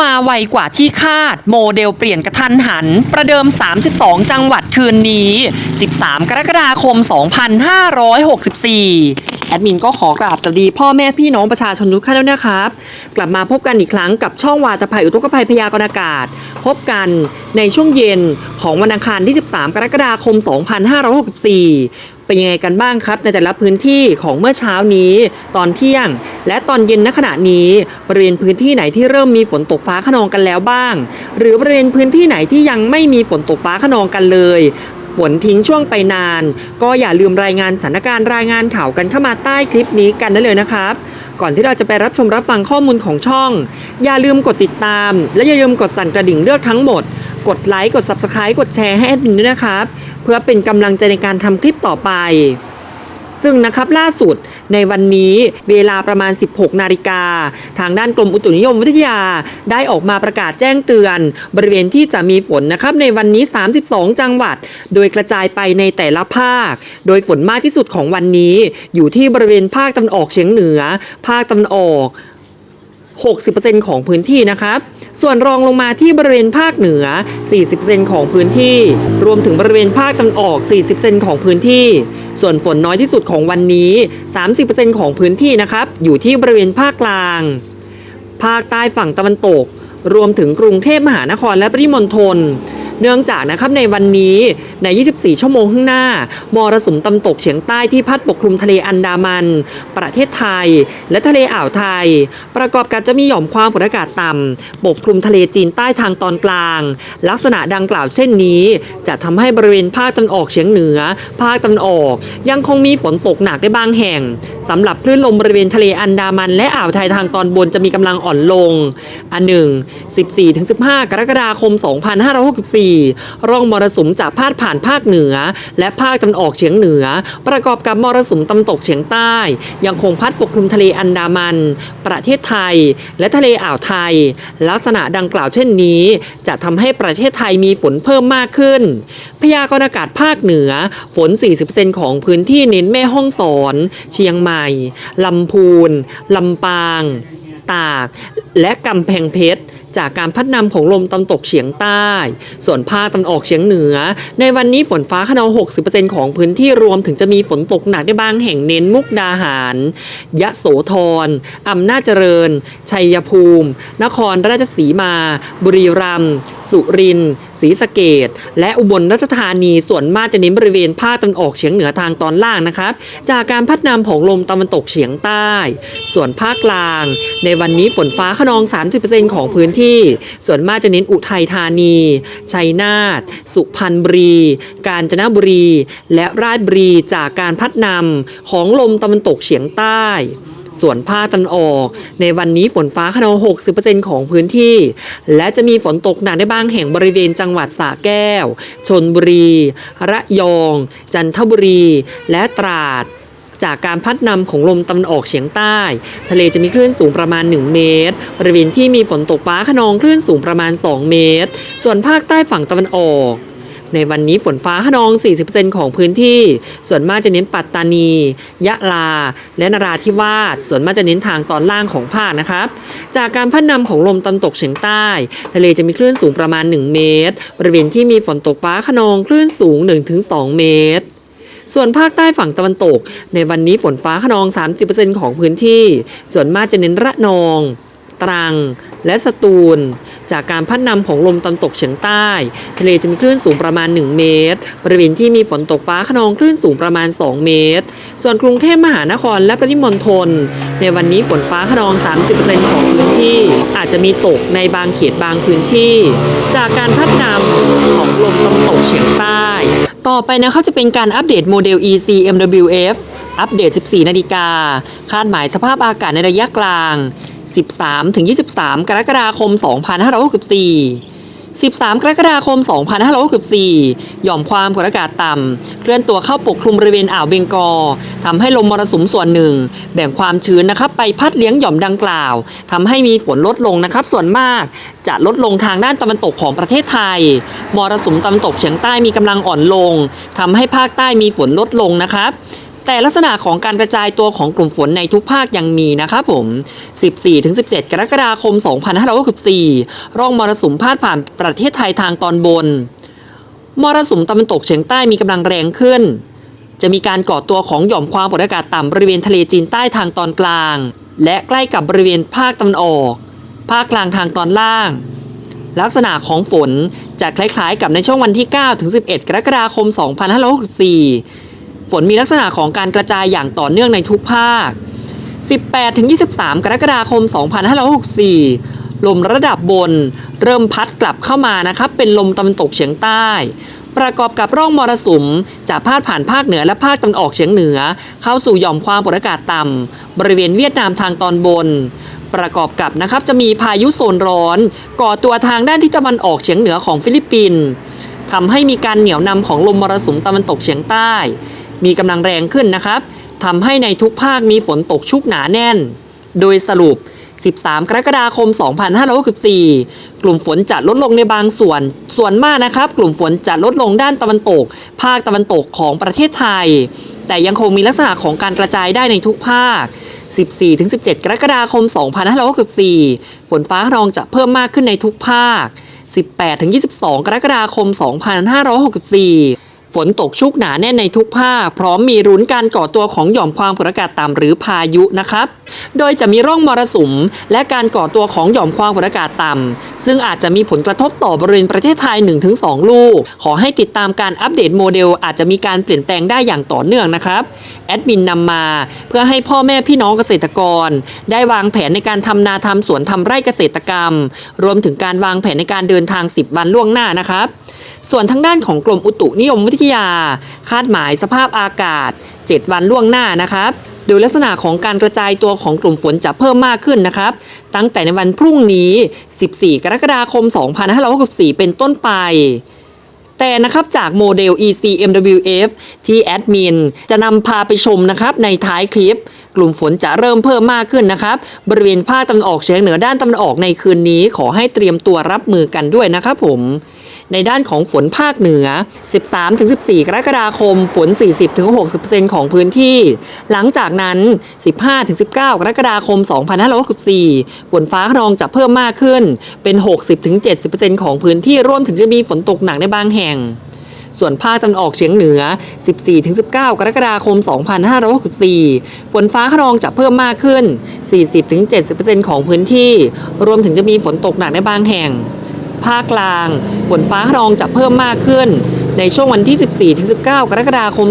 มาไวกว่าที่คาด โมเดลเปลี่ยนกระทันหัน ประเดิม 32 จังหวัดคืนนี้ 13 กรกฎาคม 2564 แอดมินก็ขอกราบสวัสดีพ่อแม่พี่น้องประชาชนทุกท่านแล้วนะครับ กลับมาพบกันอีกครั้งกับช่องวาตภัยอุทกภัยพยากรณ์อากาศ พบกันในช่วงเย็นของวันอังคารที่ 13 กรกฎาคม 2564 เป็นยังไงกันบ้างครับ ในแต่ละพื้นที่ของเมื่อเช้านี้ ตอนเที่ยง และตอนเย็นณขณะนี้บริเวณพื้นที่ไหนที่เริ่มมีฝนตกฟ้าขนองกันแล้วบ้าง หรือบริเวณพื้นที่ไหนที่ยังไม่มีฝนตกฟ้าขนองกันเลยฝนทิ้งช่วงไปนาน ก็อย่าลืมรายงานสถานการณ์รายงานข่าวกันเข้ามาใต้คลิปนี้กันได้เลยนะครับ ก่อนที่เราจะไปรับชมรับฟังข้อมูลของช่อง อย่าลืมกดติดตาม และอย่าลืมกดสั่นกระดิ่งเลือกทั้งหมด กดไลค์กด Subscribe กดแชร์ให้แอดมินด้วยนะครับ พื่อเป็นกำลังใจในการทำคลิปต่อไป ซึ่งนะครับล่าสุดในวันนี้เวลาประมาณ 16 นาฬิกา ทางด้านกรมอุตุนิยมวิทยาได้ออกมาประกาศแจ้งเตือน บริเวณที่จะมีฝนนะครับในวันนี้ 32 จังหวัด โดยกระจายไปในแต่ละภาค โดยฝนมากที่สุดของวันนี้ อยู่ที่บริเวณภาคตะวันออกเฉียงเหนือ ภาคตะวันออก 60%ของพื้นที่นะครับ ส่วนรองลงมาที่บริเวณภาคเหนือ 40%ของพื้นที่ รวมถึงบริเวณภาคตะวันออก 40%ของพื้นที่ ส่วนฝนน้อยที่สุดของวันนี้ 30%ของพื้นที่นะครับ อยู่ที่บริเวณภาคกลาง ภาคใต้ฝั่งตะวันตก รวมถึงกรุงเทพมหานครและปริมณฑล เนื่องจากนะครับในวันนี้ใน 24 ชั่วโมงข้างหน้ามรสุมตะวันตกเฉียงใต้ที่พัดปกคลุมทะเลอันดามัน ประเทศไทย และทะเลอ่าวไทย ประกอบกับจะมีหย่อมความกดอากาศต่ำปกคลุมทะเลจีนใต้ทางตอนกลาง ลักษณะดังกล่าวเช่นนี้ จะทำให้บริเวณภาคตะวันออกเฉียงเหนือ ภาคตะวันออก ยังคงมีฝนตกหนักได้บางแห่งสำหรับคลื่นลมบริเวณทะเลอันดามัน และอ่าวไทยทางตอนบนจะมีกำลังอ่อนลง อันหนึ่ง14-15 กรกฎาคม 2564ร่องมรสุมจะพาดผ่านภาคเหนือ และภาคตะวันออกเฉียงเหนือ ประกอบกับมรสุมตะวันตกเฉียงใต้ ยังคงพัดปกคลุมทะเลอันดามัน ประเทศไทย และทะเลอ่าวไทย ลักษณะดังกล่าวเช่นนี้ จะทำให้ประเทศไทยมีฝนเพิ่มมากขึ้น พยากรณ์อากาศภาคเหนือ ฝน 40%ของพื้นที่เน้นแม่ห้องสอน เชียงใหม่ลำพูนลำปาง ตาก และกำแพงเพชร จากการพัดนำของลมตะวันตกเฉียงใต้ ส่วนภาคตะวันออกเฉียงเหนือ ในวันนี้ฝนฟ้าขนอง60%ของพื้นที่รวมถึงจะมีฝนตกหนักได้บางแห่งเน้นมุกดาหาร ยะโสธรอำนาจเจริญ ชัยภูมิ นครราชสีมา บุรีรัมย์สุรินทร์ศรีสะเกดและอุบลราชธานีส่วนมากจะเน้นบริเวณภาคตะวันออกเฉียงเหนือทางตอนล่างนะครับจากการพัดนำของลมตะวันตกเฉียงใต้ ส่วนภาคกลาง ในวันนี้ฝนฟ้าขนอง 30%ของพื้นที่ที่ส่วนมากจะเน้นอุทัยธานี ชัยนาท สุพรรณบุรี กาญจนบุรี และราชบุรีจากการพัดนำของลมตะวันตกเฉียงใต้ส่วนภาคตะวันออก ในวันนี้ฝนฟ้าขนอง 60%ของพื้นที่ และจะมีฝนตกหนักได้บ้างแห่งบริเวณจังหวัดสระแก้ว ชนบุรี ระยอง จันทบุรี และตราด จากการพัดนำของลมตะวันออกเฉียงใต้ ทะเลจะมีคลื่นสูงประมาณ 1 เมตร บริเวณที่มีฝนตกฟ้าขนองคลื่นสูงประมาณ 2 เมตร ส่วนภาคใต้ฝั่งตะวันออก ในวันนี้ฝนฟ้าขนอง 40%ของพื้นที่ ส่วนมากจะเน้นปัตตานี ยะลา และนราธิวาส ส่วนมากจะเน้นทางตอนล่างของภาคนะครับ จากการพัดนำของลมตะวันตกเฉียงใต้ ทะเลจะมีคลื่นสูงประมาณ 1 เมตร บริเวณที่มีฝนตกฟ้าขนองคลื่นสูง 1-2 เมตร ส่วนภาคใต้ฝั่งตะวันตก ในวันนี้ฝนฟ้าขนอง 30%ของพื้นที่ ส่วนมากจะเน้นระนอง ตรัง และสตูล จากการพัดนำของลมตะวันตกเฉียงใต้ ทะเลจะมีคลื่นสูงประมาณ 1 เมตร บริเวณที่มีฝนตกฟ้าขนองคลื่นสูงประมาณ 2 เมตร ส่วนกรุงเทพมหานครและปริมณฑลในวันนี้ฝนฟ้าขนอง 30%ของพื้นที่ อาจจะมีตกในบางเขตบางพื้นที่ จากการพัดนำของลมตะวันตกเฉียงใต้ ต่อไปนะเขาจะเป็นการอัปเดตโมเดล EC MWF อัปเดต 14 นาฬิกา คาดหมายสภาพอากาศในระยะกลาง 13-23 กรกฎาคม 2564 13 กรกฎาคม 2564 หย่อมความกดอากาศต่ำเคลื่อนตัวเข้าปกคลุมบริเวณอ่าวเบงกอลทำให้ลมมรสุมส่วนหนึ่ง แบ่งความชื้นนะครับไปพัดเลี้ยงหย่อมดังกล่าวทำให้มีฝนลดลงนะครับ ส่วนมากจะลดลงทางด้านตะวันตกของประเทศไทย มรสุมตะวันตกเฉียงใต้มีกำลังอ่อนลงทำให้ภาคใต้มีฝนลดลงนะครับ แต่ลักษณะของการกระจายตัวของกลุ่มฝนในทุกภาคยังมีนะครับผม 14-17 กรกฎาคม 2564 ร่องมรสุมพาดผ่านประเทศไทยทางตอนบน มรสุมตะวันตกเฉียงใต้มีกำลังแรงขึ้น จะมีการก่อตัวของหย่อมความกดอากาศต่ำบริเวณทะเลจีนใต้ทางตอนกลาง และใกล้กับบริเวณภาคตะวันออก ภาคกลางทางตอนล่างลักษณะของฝนจะคล้ายๆกับในช่วงวันที่ 9 ถึง 11 กรกฎาคม 2564 ฝนมีลักษณะของการกระจายอย่างต่อเนื่องในทุกภาค 18ถึง23 กรกฎาคม 2564 ลมระดับบนเริ่มพัดกลับเข้ามานะครับเป็นลมตะวันตกเฉียงใต้ ประกอบกับร่องมรสุมจะพาดผ่านภาคเหนือและภาคตะวันออกเฉียงเหนือ เข้าสู่หย่อมความกดอากาศต่ำบริเวณเวียดนามทางตอนบนประกอบกับนะครับจะมีพายุโซนร้อน ก่อตัวทางด้านทิศตะวันออกเฉียงเหนือของฟิลิปปินส์ทำให้มีการเหนี่ยวนำของลมมรสุมตะวันตกเฉียงใต้ มีกำลังแรงขึ้นนะครับทำให้ในทุกภาคมีฝนตกชุกหนาแน่น โดยสรุป 13 กรกฎาคม 2564 กลุ่มฝนจะลดลงในบางส่วน ส่วนมากนะครับ กลุ่มฝนจะลดลงด้านตะวันตก ภาคตะวันตกของประเทศไทย แต่ยังคงมีลักษณะของการกระจายได้ในทุกภาค 14-17 กรกฎาคม 2564 ฝนฟ้าขนองจะเพิ่มมากขึ้นในทุกภาค 18-22 กรกฎาคม 2564 ฝนตกชุกหนาแน่นในทุกภาคพร้อมมีรุ้นการก่อตัวของหย่อมความกดอากาศต่ำหรือพายุนะครับ โดยจะมีร่องมรสุม และการก่อตัวของหย่อมความกดอากาศต่ำซึ่งอาจจะมีผลกระทบต่อบริเวณประเทศไทย 1-2 ลูก ขอให้ติดตามการอัปเดตโมเดล อาจจะมีการเปลี่ยนแปลงได้อย่างต่อเนื่องนะครับแอดมินนำมาเพื่อให้พ่อแม่พี่น้องเกษตรกร ได้วางแผนในการทำนาทำสวนทำไร่เกษตรกรรม รวมถึงการวางแผนในการเดินทาง 10 วันล่วงหน้านะครับ ส่วนทางด้านของกรมอุตุนิยมวิทยา คาดหมายสภาพอากาศ 7 วันล่วงหน้านะครับโดยลักษณะของการกระจายตัวของกลุ่มฝนจะเพิ่มมากขึ้นนะครับ ตั้งแต่ในวันพรุ่งนี้ 14 กรกฎาคม 2564 เป็นต้นไปแต่นะครับจากโมเดล ECMWF ที่แอดมินจะนำพาไปชมนะครับในท้ายคลิป กลุ่มฝนจะเริ่มเพิ่มมากขึ้นนะครับ บริเวณภาคตะวันออกเฉียงเหนือด้านตะวันออกในคืนนี้ ขอให้เตรียมตัวรับมือกันด้วยนะครับผม ในด้านของฝนภาคเหนือ 13-14 กรกฎาคม ฝน 40-60%ของพื้นที่ หลังจากนั้น 15-19 กรกฎาคม 2564 ฝนฟ้าขนองจะเพิ่มมากขึ้น เป็น 60-70%ของพื้นที่ ร่วมถึงจะมีฝนตกหนักในบางแห่งส่วนภาคตะวันออกเฉียงเหนือ 14-19 กรกฎาคม 2564 ฝนฟ้าขนองจะเพิ่มมากขึ้น 40-70%ของพื้นที่ รวมถึงจะมีฝนตกหนักในบางแห่ง ภาคกลาง ฝนฟ้าขนองจะเพิ่มมากขึ้น ในช่วงวันที่ 14-19 กรกฎาคม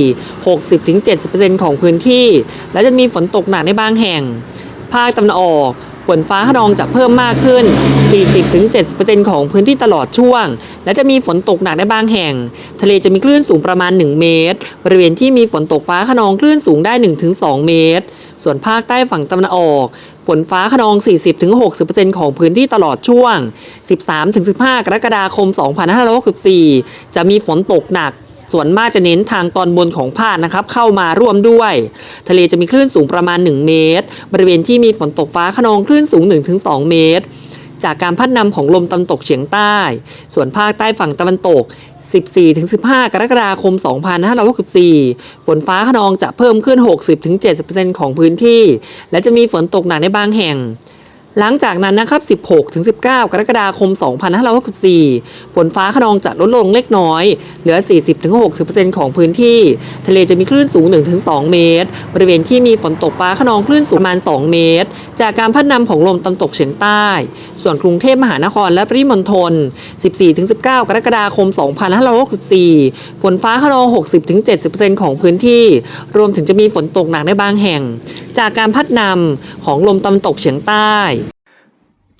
2564 60-70%ของพื้นที่ และจะมีฝนตกหนักในบางแห่ง ภาคตะวันออกฝนฟ้าขนองจะเพิ่มมากขึ้น 40-70%ของพื้นที่ตลอดช่วง และจะมีฝนตกหนักในบางแห่ง ทะเลจะมีคลื่นสูงประมาณ 1 เมตร บริเวณที่มีฝนตกฟ้าขนองคลื่นสูงได้ 1-2 เมตร ส่วนภาคใต้ฝั่งตะวันออก ฝนฟ้าขนอง 40-60%ของพื้นที่ตลอดช่วง 13-15 กรกฎาคม 2564 จะมีฝนตกหนักส่วนมากจะเน้นทางตอนบนของภาคนะครับ เข้ามาร่วมด้วย ทะเลจะมีคลื่นสูงประมาณ 1 เมตร บริเวณที่มีฝนตกฟ้าขนองคลื่นสูง 1-2 เมตร จากการพัดนำของลมตะวันตกเฉียงใต้ ส่วนภาคใต้ฝั่งตะวันตก 14-15 กรกฎาคม 2564 ฝนฟ้าขนองจะเพิ่มขึ้น 60-70%ของพื้นที่ และจะมีฝนตกหนักในบางแห่ง หลังจากนั้นนะครับ 16-19 กรกฎาคม 2564 ฝนฟ้าขนองจะลดลงเล็กน้อย เหลือ 40-60%ของพื้นที่ ทะเลจะมีคลื่นสูง 1-2 เมตร บริเวณที่มีฝนตกฟ้าขนองคลื่นสูงประมาณ 2 เมตร จากการพัดนำของลมตะวันตกเฉียงใต้ ส่วนกรุงเทพมหานครและปริมณฑล 14-19 กรกฎาคม 2564 ฝนฟ้าขนอง 60-70%ของพื้นที่ รวมถึงจะมีฝนตกหนักในบางแห่ง จากการพัดนำของลมตะวันตกเฉียงใต้